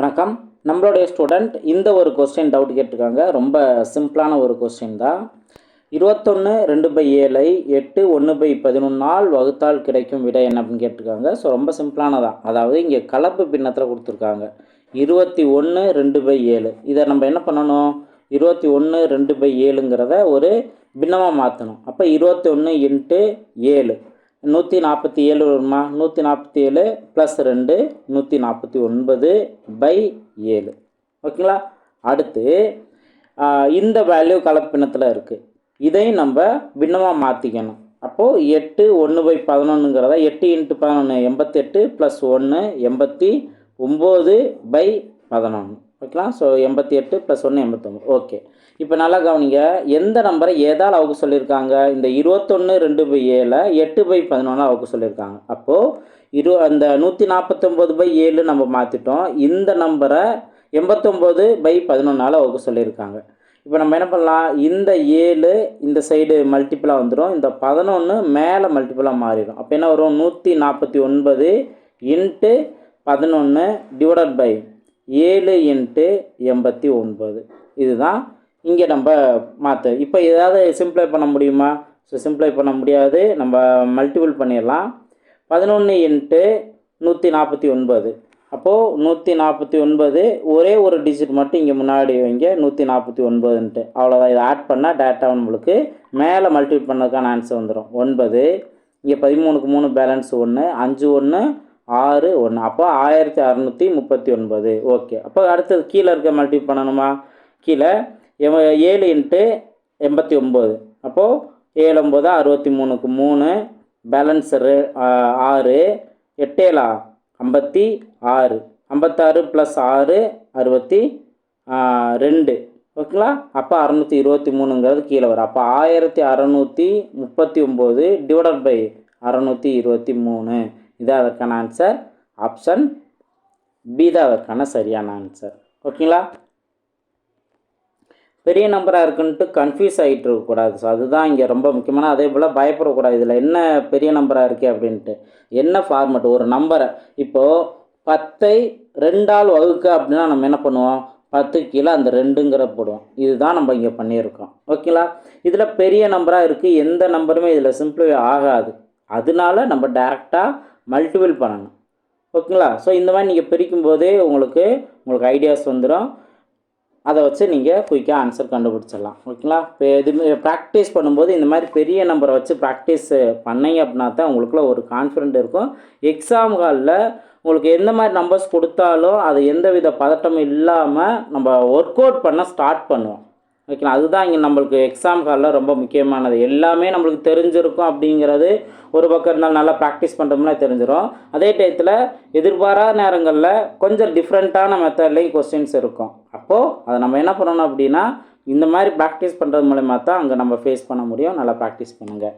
வணக்கம். நம்மளுடைய ஸ்டூடெண்ட் இந்த ஒரு கொஸ்டின் டவுட் கேட்டிருக்காங்க. ரொம்ப சிம்பிளான ஒரு கொஸ்டின் தான். இருபத்தொன்று ரெண்டு பை ஏழை எட்டு ஒன்று பை பதினொன்னால் வகுத்தால் கிடைக்கும் விடை என்ன அப்படின்னு கேட்டிருக்காங்க. ஸோ ரொம்ப சிம்பிளானதான் அதாவது இங்கே கலப்பு பின்னத்தில் கொடுத்துருக்காங்க. இருபத்தி ஒன்று ரெண்டு பை ஏழு. இதை நம்ம என்ன பண்ணணும்? இருபத்தி ஒன்று ரெண்டு பை ஏழுங்கிறத ஒரு பின்னமாக மாற்றணும் அப்போ இருபத்தி ஒன்று இன்ட்டு ஏழு. நூற்றி நாற்பத்தி ஏழு வருமா? நூற்றி நாற்பத்தி ஏழு ப்ளஸ் ரெண்டு நூற்றி நாற்பத்தி ஒன்பது பை ஏழு. ஓகேங்களா? அடுத்து இந்த வேல்யூ கலப்பினத்தில் இருக்குது இதையும் நம்ம பின்னமாக மாற்றிக்கணும் அப்போது எட்டு ஒன்று பை பதினொன்றுங்கிறத எட்டு இன்ட்டு பதினொன்று எண்பத்தெட்டு ப்ளஸ் ஒன்று எண்பத்தி ஒம்பது பை பதினொன்று ஓகேங்களா? ஸோ எண்பத்தி எட்டு ப்ளஸ் ஒன்று எண்பத்தொம்பது. ஓகே இப்போ நல்லா கவனிங்க. எந்த நம்பரை எதால் அவங்க சொல்லியிருக்காங்க இந்த இருபத்தொன்று ரெண்டு பை ஏழை எட்டு பை பதினொன்று அவங்க சொல்லியிருக்காங்க அப்போது இரு அந்த நூற்றி நாற்பத்தொம்போது பை ஏழு நம்ம மாற்றிட்டோம் இந்த நம்பரை எண்பத்தொம்போது பை பதினொன்றால் அவங்க சொல்லியிருக்காங்க இப்போ நம்ம என்ன பண்ணலாம்? இந்த ஏழு இந்த சைடு மல்டிப்புளாக வந்துடும் இந்த பதினொன்று மேலே மல்டிப்புளாக மாறிடும். அப்போ என்ன வரும்? நூற்றி நாற்பத்தி ஒன்பது இன்ட்டு பதினொன்று டிவைடட் பை ஏழு இன்ட்டு எண்பத்தி ஒன்பது. இதுதான் இங்கே நம்ம மாற்று இப்போ ஏதாவது சிம்ப்ளை பண்ண முடியுமா? ஸோ சிம்ப்ளை பண்ண முடியாது. நம்ம மல்டிபிள் பண்ணிடலாம். பதினொன்று இன்ட்டு நூற்றி நாற்பத்தி ஒன்பது. அப்போது நூற்றி நாற்பத்தி ஒன்பது ஒரே ஒரு டிஜிட் மட்டும் இங்கே முன்னாடி வைங்க. நூற்றி நாற்பத்தி ஒன்பதுன்ட்டு. அவ்வளோதான் இதை ஆட் பண்ணால் டேட்டா நம்மளுக்கு மேலே மல்டிபிள் பண்ணதுக்கான ஆன்சர் வந்துடும் ஒன்பது இங்கே பதிமூணுக்கு மூணு பேலன்ஸ் ஒன்று அஞ்சு ஒன்று ஆறு ஒன்று அப்போ ஆயிரத்தி அறநூற்றி முப்பத்தி ஒன்பது. ஓகே. அப்போ அடுத்தது கீழே இருக்க மல்டிபிள் பண்ணணுமா? கீழே. ஏழு இன்ட்டு எண்பத்தி ஒம்பது அப்போது ஏழு ஒம்பது அறுபத்தி மூணுக்கு மூணு. பேலன்ஸ் ரெ- ஆறு. எட்டேலா ஐம்பத்தி ஆறு. ஐம்பத்தாறு ப்ளஸ் ஆறு அறுபத்தி ரெண்டு. ஓகேங்களா? அப்போ அறநூற்றி இருபத்தி மூணுங்கிறது கீழே வரும். அப்போ ஆயிரத்தி அறநூற்றி முப்பத்தி ஒம்பது டிவைடட் பை அறநூற்றி இருபத்தி மூணு. இதான் அதற்கான ஆன்சர் ஆப்ஷன் பி தான் அதற்கான சரியான ஆன்சர் ஓகேங்களா பெரிய நம்பராக இருக்குன்ட்டு கன்ஃபியூஸ் ஆகிட்டு இருக்கக்கூடாது. ஸோ அதுதான் இங்கே ரொம்ப முக்கியமான அதே போல் பயப்படக்கூடாது. இதில் என்ன பெரிய நம்பராக இருக்கே அப்படின்ட்டு. என்ன ஃபார்மெட் ஒரு நம்பரை இப்போது பத்தை ரெண்டால் வகுக்க அப்படின்னா நம்ம என்ன பண்ணுவோம்? பத்து கீழே அந்த ரெண்டுங்கிற போடுவோம். இதுதான் நம்ம இங்கே பண்ணியிருக்கோம். ஓகேங்களா இதில் பெரிய நம்பராக இருக்குது எந்த நம்பருமே இதில் சிம்பிளிஃபை ஆகாது. அதனால நம்ம டேரெக்டாக மல்டிபிள் பண்ணணும். ஓகேங்களா? ஸோ இந்த மாதிரி நீங்கள் பிரிக்கும் போதே உங்களுக்கு உங்களுக்கு ஐடியாஸ் வந்துடும் அதை வச்சு நீங்கள் குயிக்காக ஆன்சர் கண்டுபிடிச்சிடலாம். ஓகேங்களா? இப்போ எதுவுமே ப்ராக்டிஸ் பண்ணும்போது இந்த மாதிரி பெரிய நம்பரை வச்சு ப்ராக்டிஸ் பண்ணீங்க அப்படின்னா தான் உங்களுக்குள்ள ஒரு கான்ஃபிடென்ட் இருக்கும். எக்ஸாம் ஹாலில் உங்களுக்கு எந்த மாதிரி நம்பர்ஸ் கொடுத்தாலும் அது எந்த வித பதட்டமும் இல்லாமல் நம்ம ஒர்க் அவுட் பண்ண ஸ்டார்ட் பண்ணுவோம். வைக்கலாம். அதுதான் இங்கே நம்மளுக்கு எக்ஸாம் காலில் ரொம்ப முக்கியமானது. எல்லாமே நம்மளுக்கு தெரிஞ்சிருக்கும் அப்படிங்கிறது ஒரு பக்கம் இருந்தாலும் நல்லா ப்ராக்டிஸ் பண்ணுறோம்னா தெரிஞ்சிடும் அதே டயத்தில் எதிர்பாராத நேரங்களில் கொஞ்சம் டிஃப்ரெண்ட்டான மெத்தட்லேயும் கொஸ்டின்ஸ் இருக்கும். அப்போது அதை நம்ம என்ன பண்ணணும் அப்படின்னா இந்த மாதிரி ப்ராக்டிஸ் பண்ணுறது மூலயமா தான் அங்கே நம்ம ஃபேஸ் பண்ண முடியும். நல்லா ப்ராக்டிஸ் பண்ணுங்கள்